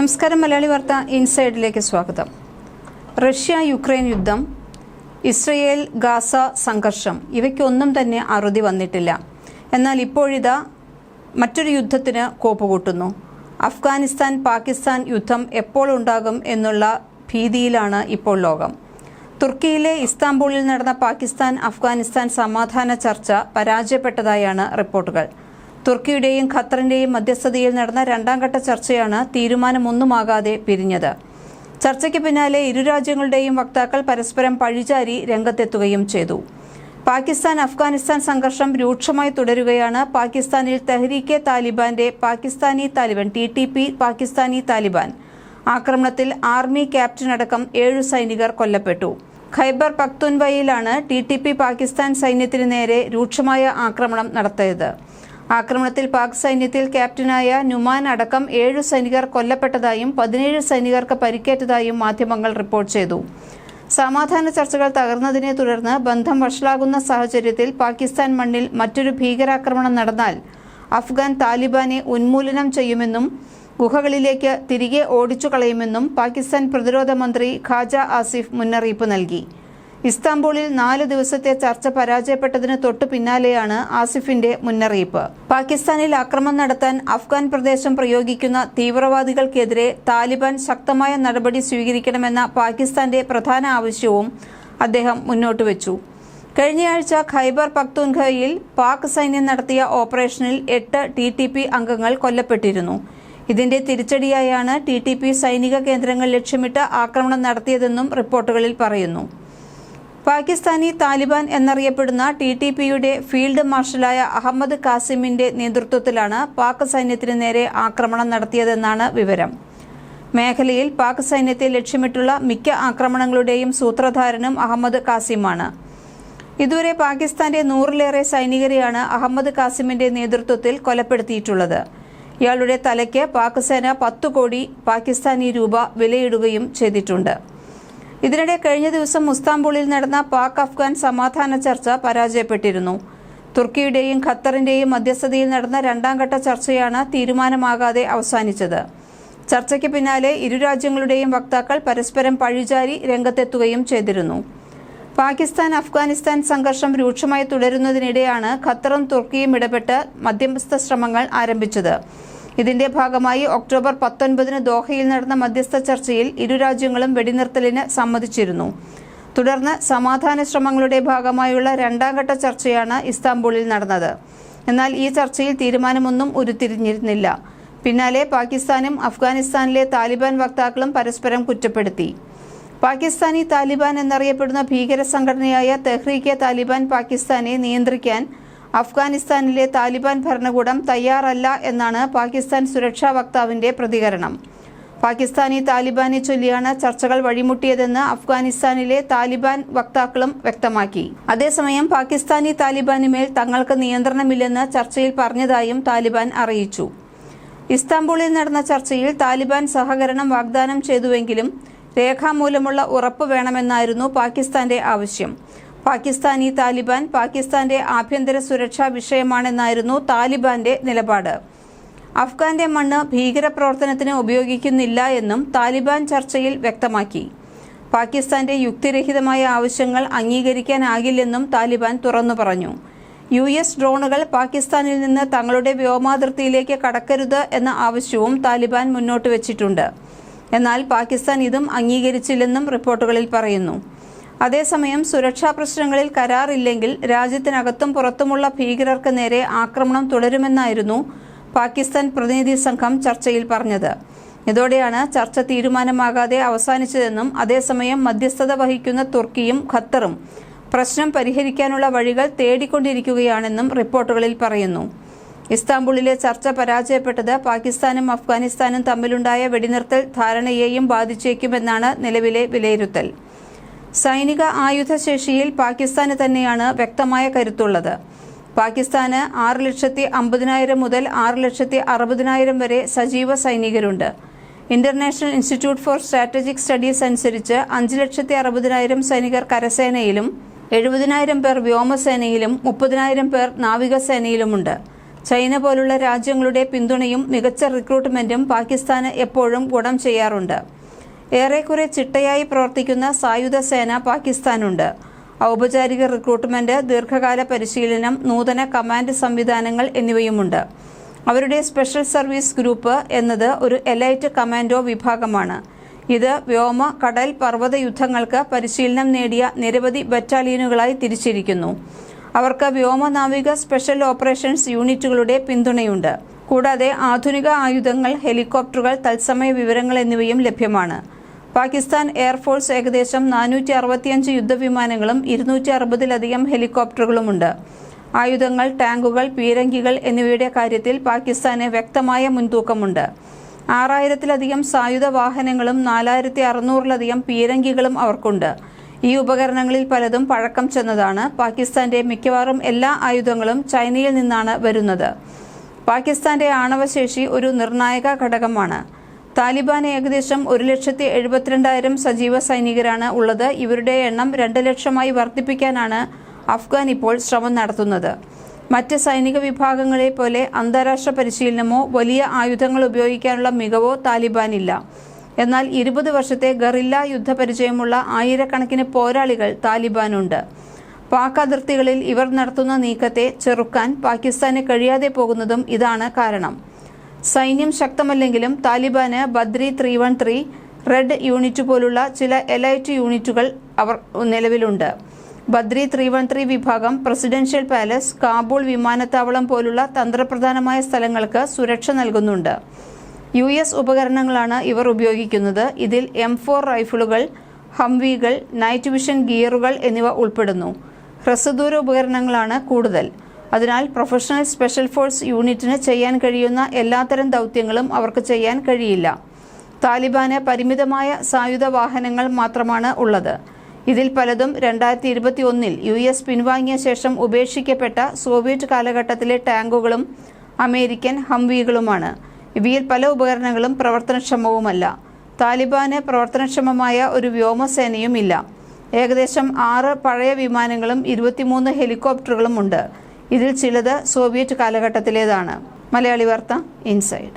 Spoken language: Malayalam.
നമസ്കാരം മലയാളി വാർത്ത ഇൻസൈഡിലേക്ക് സ്വാഗതം. റഷ്യ യുക്രൈൻ യുദ്ധം ഇസ്രയേൽ ഗാസ സംഘർഷം ഇവയ്ക്കൊന്നും തന്നെ അറുതി വന്നിട്ടില്ല. എന്നാൽ ഇപ്പോഴിതാ മറ്റൊരു യുദ്ധത്തിന് കോപ്പുകൂട്ടുന്നു അഫ്ഗാനിസ്ഥാൻ പാകിസ്ഥാൻ യുദ്ധം എപ്പോൾ ഉണ്ടാകും എന്നുള്ള ഭീതിയിലാണ് ഇപ്പോൾ ലോകം. തുർക്കിയിലെ ഇസ്താംബൂളിൽ നടന്ന പാകിസ്ഥാൻ അഫ്ഗാനിസ്ഥാൻ സമാധാന ചർച്ച പരാജയപ്പെട്ടതായാണ് റിപ്പോർട്ടുകൾ. തുർക്കിയുടെയും ഖത്തറിന്റെയും മധ്യസ്ഥതയിൽ നടന്ന രണ്ടാം ഘട്ട ചർച്ചയാണ് തീരുമാനമൊന്നുമാകാതെ പിരിഞ്ഞത്. ചർച്ചയ്ക്ക് പിന്നാലെ ഇരു രാജ്യങ്ങളുടെയും വക്താക്കൾ പരസ്പരം പഴിചാരി രംഗത്തെത്തുകയും ചെയ്തു. പാകിസ്ഥാൻ അഫ്ഗാനിസ്ഥാൻ സംഘർഷം രൂക്ഷമായി തുടരുകയാണ്. പാകിസ്ഥാനിൽ തെഹ്രീക്കെ താലിബാന്റെ Pakistani Taliban T T P Pakistani Taliban. ആക്രമണത്തിൽ ആർമി ക്യാപ്റ്റൻ അടക്കം ഏഴു സൈനികർ കൊല്ലപ്പെട്ടു. ഖൈബർ പക്തുൻവയിലാണ് ടി ടി പി പാകിസ്ഥാൻ സൈന്യത്തിന് നേരെ രൂക്ഷമായ ആക്രമണം നടത്തിയത്. ആക്രമണത്തിൽ പാക് സൈന്യത്തിൽ ക്യാപ്റ്റനായ നുമാൻ അടക്കം ഏഴു സൈനികർ കൊല്ലപ്പെട്ടതായും പതിനേഴ് സൈനികർക്ക് പരിക്കേറ്റതായും മാധ്യമങ്ങൾ റിപ്പോർട്ട് ചെയ്തു. സമാധാന ചർച്ചകൾ തകർന്നതിനെ തുടർന്ന് ബന്ധം വഷളാകുന്ന സാഹചര്യത്തിൽ പാകിസ്ഥാൻ മണ്ണിൽ മറ്റൊരു ഭീകരാക്രമണം നടന്നാൽ അഫ്ഗാൻ താലിബാനെ ഉന്മൂലനം ചെയ്യുമെന്നും ഗുഹകളിലേക്ക് തിരികെ ഓടിച്ചു കളയുമെന്നും പാകിസ്ഥാൻ പ്രതിരോധ മന്ത്രി ഖാജ ആസിഫ് മുന്നറിയിപ്പ് നൽകി. ഇസ്താംബൂളിൽ നാല് ദിവസത്തെ ചർച്ച പരാജയപ്പെട്ടതിന് തൊട്ടു പിന്നാലെയാണ് ആസിഫിന്റെ മുന്നറിയിപ്പ്. പാകിസ്ഥാനിൽ ആക്രമണം നടത്താൻ അഫ്ഗാൻ പ്രദേശം പ്രയോഗിക്കുന്ന തീവ്രവാദികൾക്കെതിരെ താലിബാൻ ശക്തമായ നടപടി സ്വീകരിക്കണമെന്ന പാകിസ്ഥാന്റെ പ്രധാന ആവശ്യവും അദ്ദേഹം മുന്നോട്ട് വെച്ചു. കഴിഞ്ഞയാഴ്ച ഖൈബർ പക്തൂൻഖയിൽ പാക് സൈന്യം നടത്തിയ ഓപ്പറേഷനിൽ എട്ട് ടി ടി പി അംഗങ്ങൾ കൊല്ലപ്പെട്ടിരുന്നു. ഇതിന്റെ തിരിച്ചടിയായാണ് ടി ടി പി സൈനിക കേന്ദ്രങ്ങൾ ലക്ഷ്യമിട്ട് ആക്രമണം നടത്തിയതെന്നും റിപ്പോർട്ടുകളിൽ പറയുന്നു. പാകിസ്ഥാനി താലിബാൻ എന്നറിയപ്പെടുന്ന ടി ടി പിയുടെ ഫീൽഡ് മാർഷലായ അഹമ്മദ് കാസിമിന്റെ നേതൃത്വത്തിലാണ് പാക് സൈന്യത്തിന് നേരെ ആക്രമണം നടത്തിയതെന്നാണ് വിവരം. മേഖലയിൽ പാക് സൈന്യത്തെ ലക്ഷ്യമിട്ടുള്ള മിക്ക ആക്രമണങ്ങളുടെയും സൂത്രധാരനും അഹമ്മദ് കാസിമാണ് ഇതുവരെ പാകിസ്ഥാന്റെ നൂറിലേറെ സൈനികരെയാണ് അഹമ്മദ് കാസിമിന്റെ നേതൃത്വത്തിൽ കൊലപ്പെടുത്തിയിട്ടുള്ളത്. ഇയാളുടെ തലയ്ക്ക് പാക് സേന പത്തു കോടി പാകിസ്ഥാനി രൂപ വിലയിടുകയും ചെയ്തിട്ടുണ്ട്. ഇതിനിടെ കഴിഞ്ഞ ദിവസം മുസ്താംബൂളിൽ നടന്ന പാക് അഫ്ഗാൻ സമാധാന ചർച്ച പരാജയപ്പെട്ടിരുന്നു. തുർക്കിയുടെയും ഖത്തറിന്റെയും മധ്യസ്ഥതയിൽ നടന്ന രണ്ടാംഘട്ട ചർച്ചയാണ് തീരുമാനമാകാതെ അവസാനിച്ചത്. ചർച്ചയ്ക്ക് പിന്നാലെ ഇരു രാജ്യങ്ങളുടെയും വക്താക്കൾ പരസ്പരം പഴിചാരി രംഗത്തെത്തുകയും ചെയ്തിരുന്നു. പാകിസ്ഥാൻ അഫ്ഗാനിസ്ഥാൻ സംഘർഷം രൂക്ഷമായി തുടരുന്നതിനിടെയാണ് ഖത്തറും തുർക്കിയും ഇടപെട്ട് മധ്യസ്ഥ ശ്രമങ്ങൾ ആരംഭിച്ചത്. ഇതിന്റെ ഭാഗമായി ഒക്ടോബർ പത്തൊൻപതിന് ദോഹയിൽ നടന്ന മധ്യസ്ഥ ചർച്ചയിൽ ഇരു രാജ്യങ്ങളും വെടിനിർത്തലിന് സമ്മതിച്ചിരുന്നു. തുടർന്ന് സമാധാന ശ്രമങ്ങളുടെ ഭാഗമായുള്ള രണ്ടാം ഘട്ട ചർച്ചയാണ് ഇസ്താംബൂളിൽ നടന്നത്. എന്നാൽ ഈ ചർച്ചയിൽ തീരുമാനമൊന്നും ഉരുത്തിരിഞ്ഞിരുന്നില്ല. പിന്നാലെ പാകിസ്ഥാനും അഫ്ഗാനിസ്ഥാനിലെ താലിബാൻ വക്താക്കളും പരസ്പരം കുറ്റപ്പെടുത്തി. പാകിസ്ഥാനി താലിബാൻ എന്നറിയപ്പെടുന്ന ഭീകര സംഘടനയായ തെഹ്രീക്കെ താലിബാൻ പാകിസ്ഥാനെ നിയന്ത്രിക്കാൻ അഫ്ഗാനിസ്ഥാനിലെ താലിബാൻ ഭരണകൂടം തയ്യാറല്ല എന്നാണ് പാകിസ്ഥാൻ സുരക്ഷാ വക്താവിന്റെ പ്രതികരണം. പാകിസ്ഥാനി താലിബാനെ ചൊല്ലിയാണ് ചർച്ചകൾ വഴിമുട്ടിയതെന്ന് അഫ്ഗാനിസ്ഥാനിലെ താലിബാൻ വക്താക്കളും വ്യക്തമാക്കി. അതേസമയം പാകിസ്ഥാനി താലിബാനുമേൽ തങ്ങൾക്ക് നിയന്ത്രണമില്ലെന്ന് ചർച്ചയിൽ പറഞ്ഞതായും താലിബാൻ അറിയിച്ചു. ഇസ്താംബൂളിൽ നടന്ന ചർച്ചയിൽ താലിബാൻ സഹകരണം വാഗ്ദാനം ചെയ്തുവെങ്കിലും രേഖാമൂലമുള്ള ഉറപ്പ് വേണമെന്നായിരുന്നു പാകിസ്ഥാന്റെ ആവശ്യം. പാകിസ്ഥാനി താലിബാൻ പാകിസ്ഥാന്റെ ആഭ്യന്തര സുരക്ഷാ വിഷയമാണെന്നായിരുന്നു താലിബാന്റെ നിലപാട്. അഫ്ഗാന്റെ മണ്ണ് ഭീകരപ്രവർത്തനത്തിന് ഉപയോഗിക്കുന്നില്ല എന്നും താലിബാൻ ചർച്ചയിൽ വ്യക്തമാക്കി. പാകിസ്ഥാന്റെ യുക്തിരഹിതമായ ആവശ്യങ്ങൾ അംഗീകരിക്കാനാകില്ലെന്നും താലിബാൻ തുറന്നു പറഞ്ഞു. യു എസ് ഡ്രോണുകൾ പാകിസ്ഥാനിൽ നിന്ന് തങ്ങളുടെ വ്യോമാതിർത്തിയിലേക്ക് കടക്കരുത് എന്ന ആവശ്യവും താലിബാൻ മുന്നോട്ട് വച്ചിട്ടുണ്ട്. എന്നാൽ പാകിസ്ഥാൻ ഇതും അംഗീകരിച്ചില്ലെന്നും റിപ്പോർട്ടുകളിൽ പറയുന്നു. അതേസമയം സുരക്ഷാ പ്രശ്നങ്ങളിൽ കരാറില്ലെങ്കിൽ രാജ്യത്തിനകത്തും പുറത്തുമുള്ള ഭീകരർക്ക് നേരെ ആക്രമണം തുടരുമെന്നായിരുന്നു പാകിസ്ഥാൻ പ്രതിനിധി സംഘം ചർച്ചയിൽ പറഞ്ഞത്. ഇതോടെയാണ് ചർച്ച തീരുമാനമാകാതെ അവസാനിച്ചതെന്നും അതേസമയം മധ്യസ്ഥത വഹിക്കുന്ന തുർക്കിയും ഖത്തറും പ്രശ്നം പരിഹരിക്കാനുള്ള വഴികൾ തേടിക്കൊണ്ടിരിക്കുകയാണെന്നും റിപ്പോർട്ടുകളിൽ പറയുന്നു. ഇസ്താംബുളിലെ ചർച്ച പരാജയപ്പെട്ടത് പാകിസ്ഥാനും അഫ്ഗാനിസ്ഥാനും തമ്മിലുണ്ടായ വെടിനിർത്തൽ ധാരണയെയും ബാധിച്ചേക്കുമെന്നാണ് നിലവിലെ വിലയിരുത്തൽ. സൈനിക ആയുധശേഷിയിൽ പാകിസ്ഥാന് തന്നെയാണ് വ്യക്തമായ കരുത്തുള്ളത്. പാകിസ്ഥാന് ആറ് ലക്ഷത്തി അമ്പതിനായിരം മുതൽ ആറ് ലക്ഷത്തി അറുപതിനായിരം വരെ സജീവ സൈനികരുണ്ട്. International Institute for Strategic Studies അനുസരിച്ച് അഞ്ച് ലക്ഷത്തി അറുപതിനായിരം സൈനികർ കരസേനയിലും എഴുപതിനായിരം പേർ വ്യോമസേനയിലും മുപ്പതിനായിരം പേർ നാവികസേനയിലുമുണ്ട്. ചൈന പോലുള്ള രാജ്യങ്ങളുടെ പിന്തുണയും മികച്ച റിക്രൂട്ട്മെന്റും പാകിസ്ഥാന് എപ്പോഴും ഗുണം ചെയ്യാറുണ്ട്. ഏറെക്കുറെ ചിട്ടയായി പ്രവർത്തിക്കുന്ന സായുധ സേന പാകിസ്ഥാനുണ്ട്. ഔപചാരിക റിക്രൂട്ട്മെന്റ് ദീർഘകാല പരിശീലനം നൂതന കമാൻഡ് സംവിധാനങ്ങൾ എന്നിവയുമുണ്ട്. അവരുടെ സ്പെഷ്യൽ സർവീസ് ഗ്രൂപ്പ് എന്നത് ഒരു എലൈറ്റ് കമാൻഡോ വിഭാഗമാണ്. ഇത് വ്യോമ കടൽ പർവത യുദ്ധങ്ങൾക്ക് പരിശീലനം നേടിയ നിരവധി ബറ്റാലിയനുകളായി തിരിച്ചിരിക്കുന്നു. അവർക്ക് വ്യോമനാവിക സ്പെഷ്യൽ ഓപ്പറേഷൻസ് യൂണിറ്റുകളുടെ പിന്തുണയുണ്ട്. കൂടാതെ ആധുനിക ആയുധങ്ങൾ ഹെലികോപ്റ്ററുകൾ തത്സമയ വിവരങ്ങൾ എന്നിവയും ലഭ്യമാണ്. പാകിസ്ഥാൻ എയർഫോഴ്സ് ഏകദേശം നാനൂറ്റി അറുപത്തിയഞ്ച് യുദ്ധവിമാനങ്ങളും ഇരുന്നൂറ്റി അറുപതിലധികം ഹെലികോപ്റ്ററുകളുമുണ്ട്. ആയുധങ്ങൾ ടാങ്കുകൾ പീരങ്കികൾ എന്നിവയുടെ കാര്യത്തിൽ പാകിസ്ഥാന് വ്യക്തമായ മുൻതൂക്കമുണ്ട്. ആറായിരത്തിലധികം സായുധ വാഹനങ്ങളും നാലായിരത്തി അറുന്നൂറിലധികം പീരങ്കികളും അവർക്കുണ്ട്. ഈ ഉപകരണങ്ങളിൽ പലതും പഴക്കം ചെന്നതാണ്. പാകിസ്ഥാന്റെ മിക്കവാറും എല്ലാ ആയുധങ്ങളും ചൈനയിൽ നിന്നാണ് വരുന്നത്. പാകിസ്ഥാന്റെ ആണവശേഷി ഒരു നിർണായക ഘടകമാണ്. താലിബാൻ ഏകദേശം ഒരു ലക്ഷത്തി എഴുപത്തിരണ്ടായിരം സജീവ സൈനികരാണ് ഉള്ളത്. ഇവരുടെ എണ്ണം രണ്ട് ലക്ഷമായി വർദ്ധിപ്പിക്കാനാണ് അഫ്ഗാൻ ഇപ്പോൾ ശ്രമം നടത്തുന്നത്. മറ്റ് സൈനിക വിഭാഗങ്ങളെ പോലെ അന്താരാഷ്ട്ര പരിശീലനമോ വലിയ ആയുധങ്ങൾ ഉപയോഗിക്കാനുള്ള മികവോ താലിബാനില്ല. എന്നാൽ ഇരുപത് വർഷത്തെ ഗറില്ല യുദ്ധപരിചയമുള്ള ആയിരക്കണക്കിന് പോരാളികൾ താലിബാനുണ്ട്. പാക് അതിർത്തികളിൽ ഇവർ നടത്തുന്ന നീക്കത്തെ ചെറുക്കാൻ പാകിസ്ഥാന് കഴിയാതെ പോകുന്നതും ഇതാണ് കാരണം. സൈന്യം ശക്തമല്ലെങ്കിലും താലിബാന് Badri three one three red unit പോലുള്ള ചില എലൈറ്റ് യൂണിറ്റുകൾ അവർ നിലവിലുണ്ട്. ബദ്രി ത്രീ വൺ ത്രീ വിഭാഗം പ്രസിഡൻഷ്യൽ പാലസ് കാബൂൾ വിമാനത്താവളം പോലുള്ള തന്ത്രപ്രധാനമായ സ്ഥലങ്ങൾക്ക് സുരക്ഷ നൽകുന്നുണ്ട്. യു എസ് ഉപകരണങ്ങളാണ് ഇവർ ഉപയോഗിക്കുന്നത്. ഇതിൽ എം ഫോർ റൈഫിളുകൾ ഹംവികൾ നൈറ്റ് വിഷൻ ഗിയറുകൾ എന്നിവ ഉൾപ്പെടുന്നു. ഹ്രസ്വദൂര ഉപകരണങ്ങളാണ് കൂടുതൽ. അതിനാൽ പ്രൊഫഷണൽ സ്പെഷ്യൽ ഫോഴ്സ് യൂണിറ്റിന് ചെയ്യാൻ കഴിയുന്ന എല്ലാത്തരം ദൗത്യങ്ങളും അവർക്ക് ചെയ്യാൻ കഴിയില്ല. താലിബാന് പരിമിതമായ സായുധ വാഹനങ്ങൾ മാത്രമാണ് ഉള്ളത്. ഇതിൽ പലതും രണ്ടായിരത്തി ഇരുപത്തി ഒന്നിൽ യു എസ് പിൻവാങ്ങിയ ശേഷം ഉപേക്ഷിക്കപ്പെട്ട സോവിയറ്റ് കാലഘട്ടത്തിലെ ടാങ്കുകളും അമേരിക്കൻ ഹംവികളുമാണ്. ഇവയിൽ പല ഉപകരണങ്ങളും പ്രവർത്തനക്ഷമവുമല്ല. താലിബാന് പ്രവർത്തനക്ഷമമായ ഒരു വ്യോമസേനയും ഇല്ല ഏകദേശം ആറ് പഴയ വിമാനങ്ങളും ഇരുപത്തിമൂന്ന് ഹെലികോപ്റ്ററുകളും ഉണ്ട്. ഇതിൽ ചിലത് സോവിയറ്റ് കാലഘട്ടത്തിലേതാണ്. മലയാളി വാർത്ത ഇൻസൈഡ്.